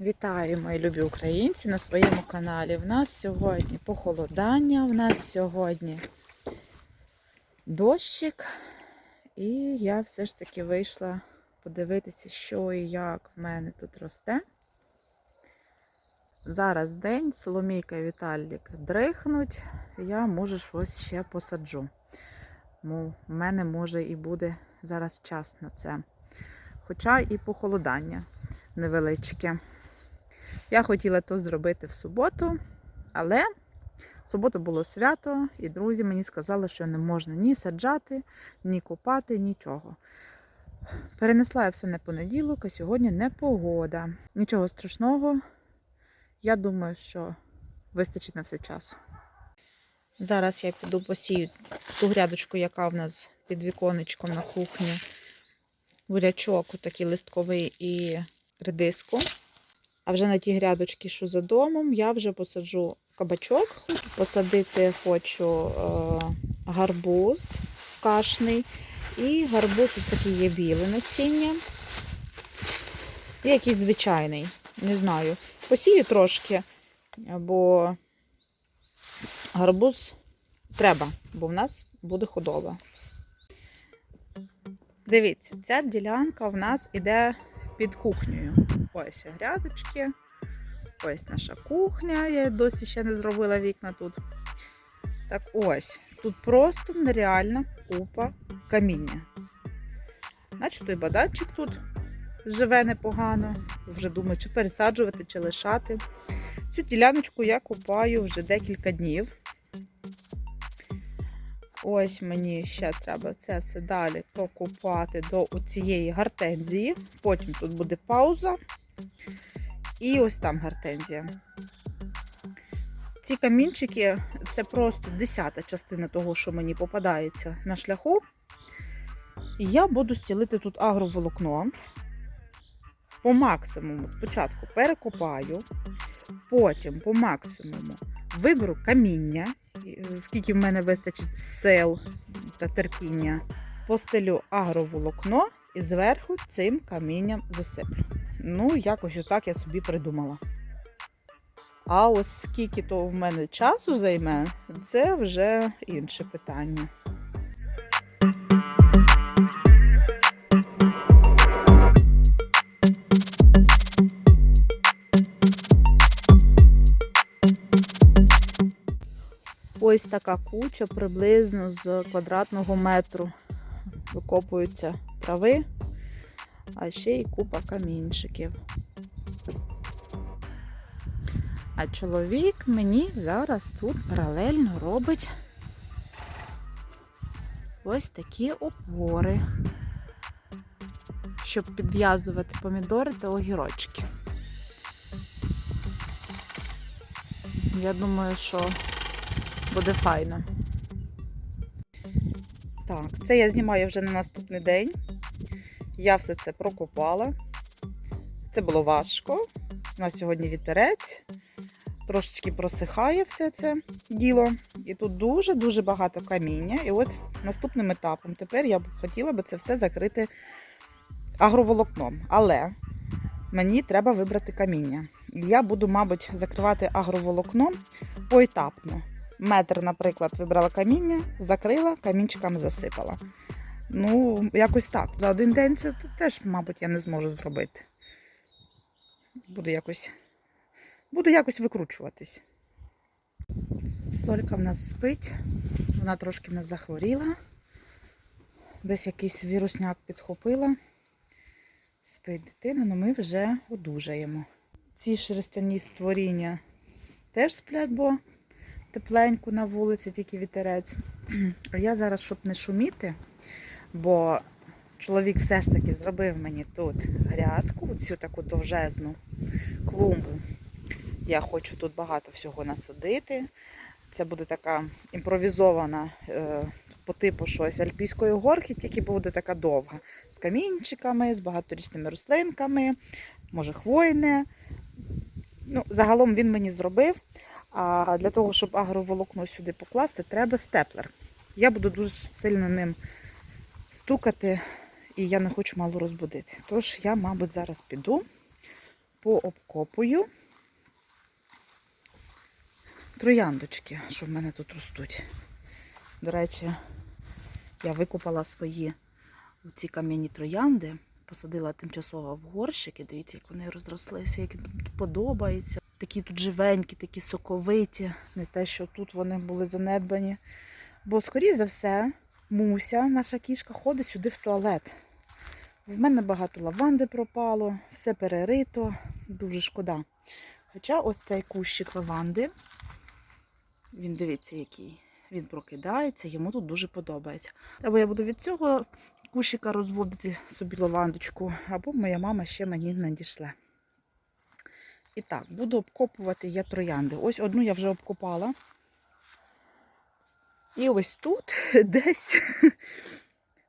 Вітаю, мої любі українці на своєму каналі. В нас сьогодні похолодання, в нас сьогодні дощик. І я все ж таки вийшла подивитися, що і як в мене тут росте. Зараз день, Соломійка і Віталік дрихнуть, я може щось ще посаджу. В мене може і буде зараз час на це. Хоча і похолодання невеличке. Я хотіла то зробити в суботу, але в суботу було свято, і друзі мені сказали, що не можна ні саджати, ні купати, нічого. Перенесла я все на понеділок, а сьогодні не погода. Нічого страшного. Я думаю, що вистачить на все часу. Зараз я піду посію ту грядочку, яка в нас під віконечком на кухні. Бурячок, такий листковий і редиску. А вже на ті грядочки, що за домом, я вже посаджу кабачок. Посадити хочу е, гарбуз кашний. І гарбуз ось такий є біле насіння. І якийсь звичайний, не знаю. Посію трошки, бо гарбуз треба, бо в нас буде худоба. Дивіться, ця ділянка в нас іде під кухнею. Ось грядочки. Ось наша кухня. Я досі ще не зробила вікна тут. Так ось, тут просто нереальна купа каміння. Начебто і баданчик тут живе непогано. Вже думаю, чи пересаджувати, чи лишати. Цю діляночку я купаю вже декілька днів. Ось мені ще треба це все далі прокупати до цієї гартензії. Потім тут буде пауза. І ось там гартензія. Ці камінчики це просто десята частина того, що мені попадається на шляху. Я буду стілити тут агроволокно. По максимуму спочатку перекопаю, потім по максимуму виберу каміння, скільки в мене вистачить сил та терпіння, постелю агроволокно і зверху цим камінням засиплю. Ну, якось отак я собі придумала. А ось скільки то в мене часу займе, це вже інше питання. Ось така куча приблизно з квадратного метру викопуються трави, а ще й купа камінчиків. А чоловік мені зараз тут паралельно робить ось такі опори, щоб підв'язувати помідори та огірочки. Я думаю, що буде файно. Так, це я знімаю вже на наступний день. Я все це прокопала. Це було важко. У нас сьогодні вітерець. Трошечки просихає все це діло. І тут дуже-дуже багато каміння. І ось наступним етапом тепер я б хотіла би це все закрити агроволокном. Але мені треба вибрати каміння. І я буду, мабуть, закривати агроволокном поетапно. Метр, наприклад, вибрала каміння, закрила, камінчиками засипала. Ну, якось так. За один день це теж, мабуть, я не зможу зробити. Буду якось буду якось викручуватись. Солька в нас спить, вона трошки в нас захворіла. Десь якийсь вірусняк підхопила. Спить дитина, але ми вже одужаємо. Ці шерстяні створіння теж сплять, бо тепленько на вулиці, тільки вітерець. А я зараз, щоб не шуміти, бо чоловік все ж таки зробив мені тут грядку, цю таку довжезну клумбу. Я хочу тут багато всього насадити. Це буде така імпровізована е, по типу щось альпійської горки, тільки буде така довга. З камінчиками, з багаторічними рослинками, може хвойне. Ну, Загалом він мені зробив. А для того, щоб агроволокно сюди покласти, треба степлер. Я буду дуже сильно ним стукати, і я не хочу мало розбудити. Тож я, мабуть, зараз піду, пообкопую трояндочки, що в мене тут ростуть. До речі, я викопала свої ці кам'яні троянди, посадила тимчасово в горщики. Дивіться, як вони розрослися, як їм тут подобається. Такі тут живенькі, такі соковиті, не те, що тут вони були занедбані. Бо, скоріш за все, муся, наша кішка, ходить сюди в туалет. В мене багато лаванди пропало, все перерито, дуже шкода. Хоча ось цей кущик лаванди, він дивіться, який. Він прокидається, йому тут дуже подобається. Або я буду від цього кущика розводити собі лавандочку, або моя мама ще мені надішле. І так, буду обкопувати я троянди. Ось одну я вже обкопала. І ось тут десь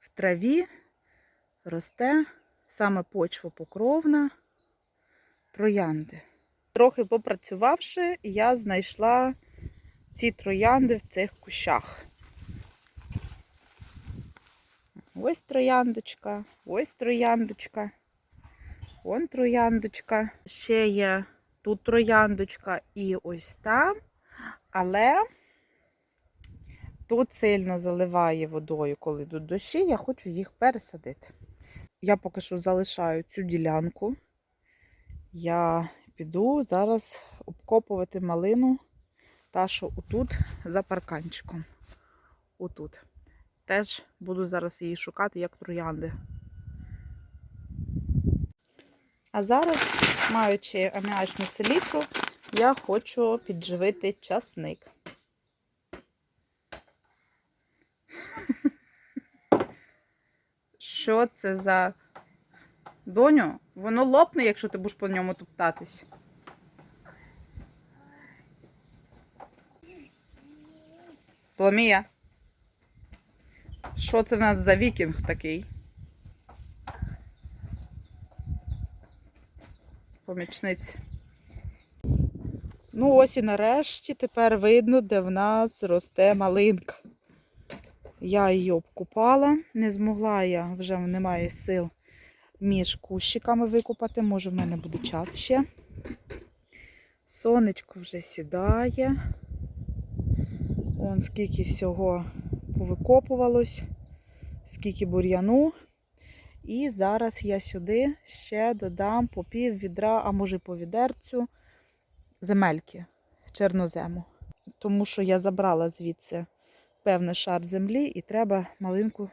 в траві росте саме почвопокровна троянди. Трохи попрацювавши, я знайшла ці троянди в цих кущах. Ось трояндочка, ось трояндочка, вон трояндочка. Ще є тут трояндочка і ось там, але тут сильно заливає водою, коли йдуть дощі, я хочу їх пересадити. Я поки що залишаю цю ділянку. Я піду зараз обкопувати малину, та що отут за парканчиком. Отут. Теж буду зараз її шукати як троянди. А зараз, маючи аміачну селітру, я хочу підживити часник. Що це за доню? Воно лопне, якщо ти будеш по ньому топтатись. Соломія. Що це в нас за вікінг такий? Помічниць. Ну, ось і нарешті тепер видно, де в нас росте малинка. Я її обкупала, не змогла я, вже немає сил між кущиками викопати, може в мене буде час ще. Сонечко вже сідає. Вон скільки всього повикопувалось, скільки бур'яну. І зараз я сюди ще додам по пів відра, а може по відерцю земельки чорнозему. Тому що я забрала звідси певний шар землі і треба малинку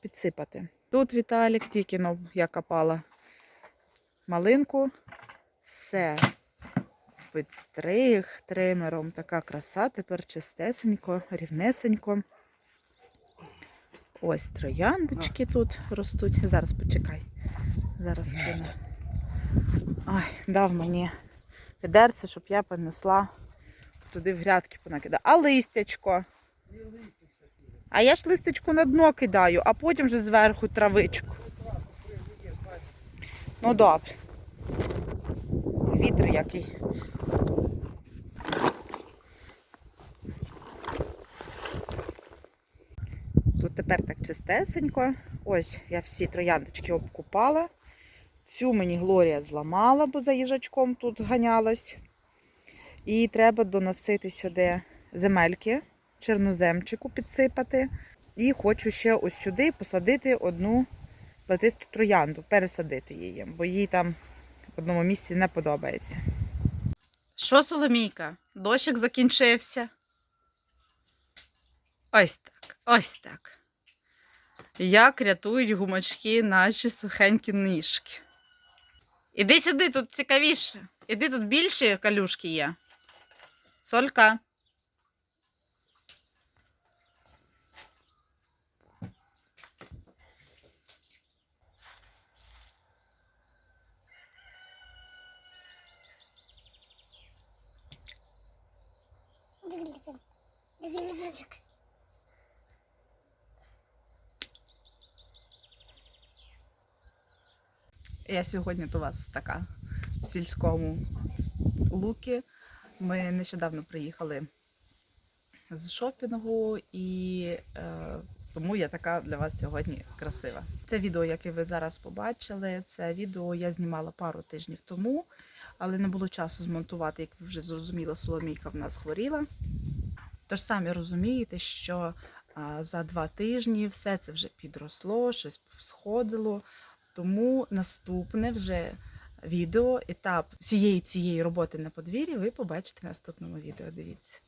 підсипати. Тут Віталік тільки ну, я копала малинку. Все підстриг тримером. Така краса, тепер чистесенько, рівнесенько. Ось трояндочки тут ростуть. Зараз почекай. Зараз кину. Ой, дав мені відерце, щоб я понесла туди в грядки понакидала. А листячко. А я ж листечку на дно кидаю, а потім вже зверху травичку. Ну добре. Вітер який. Тут тепер так чистесенько. Ось я всі трояндочки обкупала. Цю мені Глорія зламала, бо за їжачком тут ганялась. І треба доносити сюди земельки, чорноземчику підсипати. І хочу ще ось сюди посадити одну плетисту троянду, пересадити її, бо їй там в одному місці не подобається. Що, Соломійка? Дощик закінчився. Ось так, ось так. Як рятують гумачки наші сухенькі ніжки. Іди сюди, тут цікавіше. Іди тут більші калюшки є. Солька. Я сьогодні до вас така в сільському лукі. Ми нещодавно приїхали з шопінгу і е, тому я така для вас сьогодні красива. Це відео, яке ви зараз побачили, це відео я знімала пару тижнів тому, але не було часу змонтувати, як ви вже зрозуміли, Соломійка в нас хворіла. Тож самі розумієте, що за два тижні все це вже підросло, щось всходило. Тому наступне вже відео, етап всієї цієї роботи на подвір'ї ви побачите в наступному відео. Дивіться.